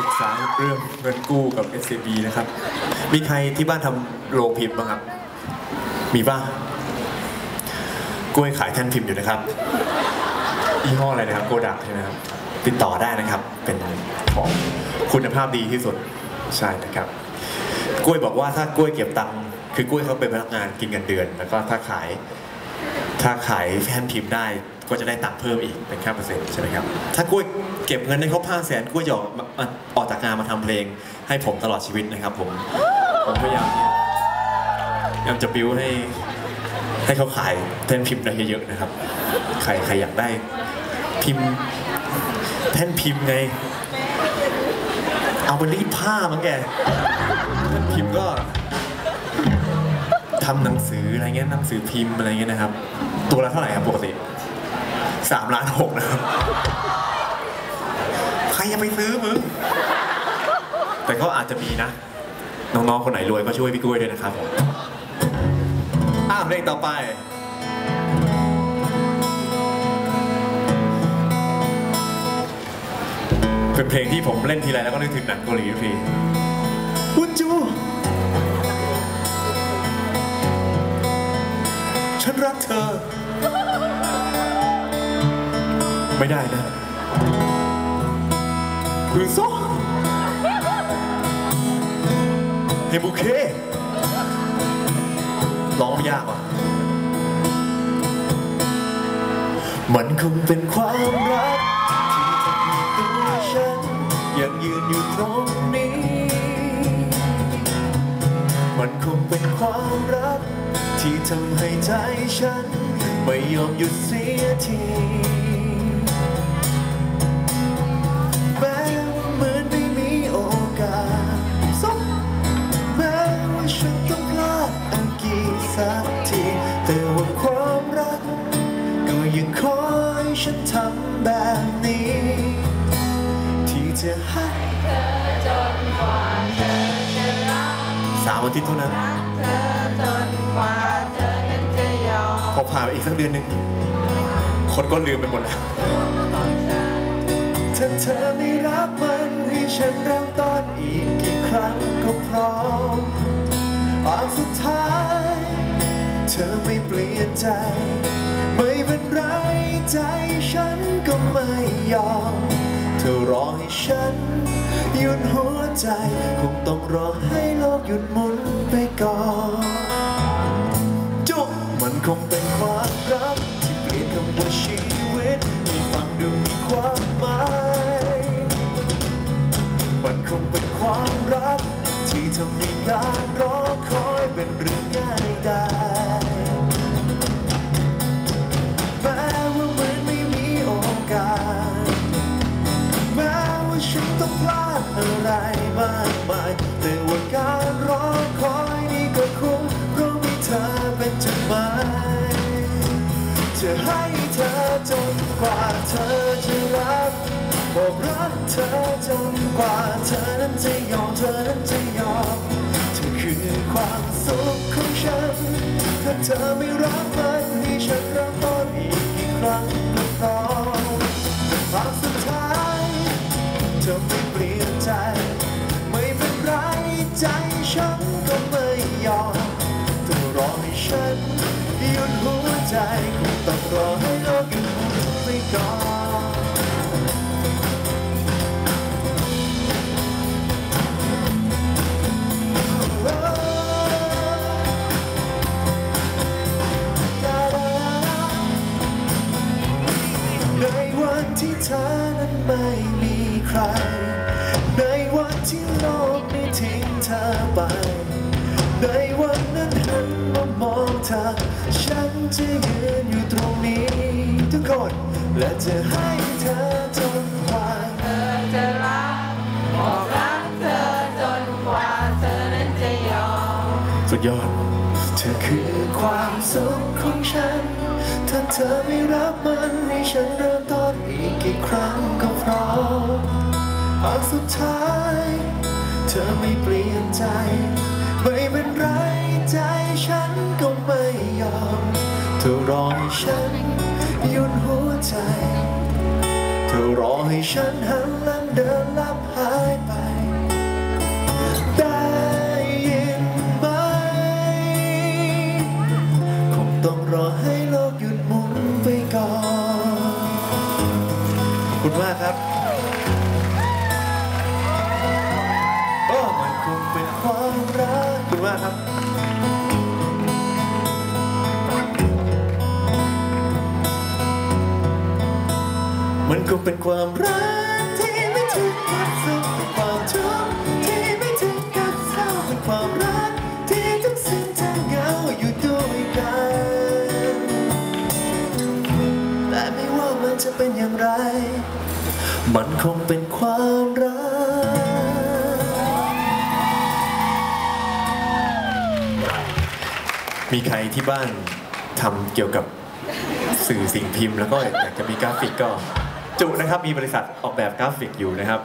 ปรึกษาเรื่องเงินกู้กับ SCB นะครับ มีใครที่บ้านทำโรงพิมพ์บ้างครับ มีบ้างกล้วยขายแท่นพิมพ์อยู่นะครับยี่ห้ออะไรนะครับโกดักใช่ไหมครับ ติดต่อได้นะครับ เป็นของคุณภาพดีที่สุด ใช่นะครับ กล้วยบอกว่าถ้ากล้วยเก็บตังค์คือกล้วยเขาเป็นพนักงานกินเงินเดือน แล้วก็ถ้าขาย ถ้าขายแท่นพิมพ์ได้ ก็จะได้ตังค์เพิ่มอีกเป็นค่าเปอร์เซ็นต์ใช่ไหมครับถ้ากล้วยเก็บเงินได้ครบห้าแสนกล้วยจะอกออกจากงานมาทำเพลงให้ผมตลอดชีวิตนะครับผมผมพยายามพยายามจะบิวให้ให้เขาขายแท่นพิมพ์ได้เยอะๆนะครับ ใครใครอยากได้พิมพ์แท่นพิมพ์ไง เอาไปรีดผ้ามั้งแกแท่นพิมพ์ก็ทำหนังสืออะไรเงี้ยหนังสือพิมพ์อะไรเงี้ยนะครับ ตัวละเท่าไหร่ครับปกติ สามล้านหกนะครับ ใครจะไปซื้อมึง แต่ก็อาจจะมีนะ น้องๆ คนไหนรวยก็ช่วยพี่กล้วยด้วยนะครับผมอ้าวเพลงต่อไปเป็นเพลงที่ผมเล่นทีไรแล้วก็นึกถึงหนังเกาหลีทุกทีวุจู ฉันรักเธอ ไม่ได้นะคือโซเฮบุเคร้องไม่ยากว่ะมันคงเป็นความรักที่ทำให้ตัวฉันยังยืนอยู่ตรงนี้ มันคงเป็นความรักที่ทำให้ใจฉัน ไม่ยอมหยุดเสียที จะให้สามอาทิตย์เท่านั้นพอผ่านไปอีกสักเดือนหนึ่งคนก็ลืมไปหมดแล้วถ้าเธอไม่รักมันให้ฉันเริ่มต้นอีกกี่ครั้งก็พร้อมตอนสุดท้าย เธอไม่เปลี่ยนใจ ไม่เป็นไรใจฉันก็ไม่ยอม รอให้ฉันหยุดหัวใจ คงต้องรอให้โลกหยุดหมุนไปก่อนจุมันคงเป็นความรักที่เปลี่ยนคำว่าชีวิตให้ฟังดูมีความหมาย มันคงเป็นความรัก ที่ทำให้การรอคอยเป็นเรื่องง่ายได้ อะไรมากมายแต่ว่าการรอคอยนี่ก็คุ้มเพราะมีเธอเป็นจุดหมายจะให้เธอจนกว่าเธอจะรักบอกรักเธอจนกว่าเธอนั้นจะยอมเธอนั้นจะยอมเธอคือความสุขของฉันถ้าเธอไม่รักมันให้ฉันเริ่มต้นอีกกี่ครั้งก็พร้อมภาพสุดท้ายเธอไม่เปลี่ยน ใจไม่เป็นไรใจฉันก็ไม่ยอมต้องรอให้ฉันหยุดหัวใจคงต้องรอให้โลกหยุดหมุนไปก่อนในวันที่เธอนั้นไม่มีใคร ที่โลกได้ทิ้งเธอไป ในวันนั้นหันมามองเธอ ฉันจะยืนอยู่ตรงนี้ทุกคน และจะให้เธอจนกว่าจะรักบอกรักเธอจนกว่าเธอนั้นจะยอมสุดยอด เธอคือความสุขของฉัน ถ้าเธอไม่รับมันให้ฉันเริ่มต้นอีกกี่ครั้งก็พร้อมอันสุดท้าย เธอไม่เปลี่ยนใจ ไม่เป็นไรใจฉันก็ไม่ยอม เธอรอให้ฉันยุดหัวใจ เธอรอให้ฉันหันหลังเดินลับหายไป มันคงเป็นความรักที่ไม่ถึงกับสุขเป็นความทุกข์ที่ไม่ถึงกับเศร้าเป็นความรักที่ทั้งสิ้นทั้งเหงาอยู่ด้วยกัน แต่ไม่ว่ามันจะเป็นอย่างไร มันคงเป็นความรักมีใครที่บ้านทำเกี่ยวกับสื่อสิ่งพิมพ์ แล้วก็อยากจะมีกราฟิกก็ จุนะครับมีบริษัทออกแบบกราฟิกอยู่นะครับ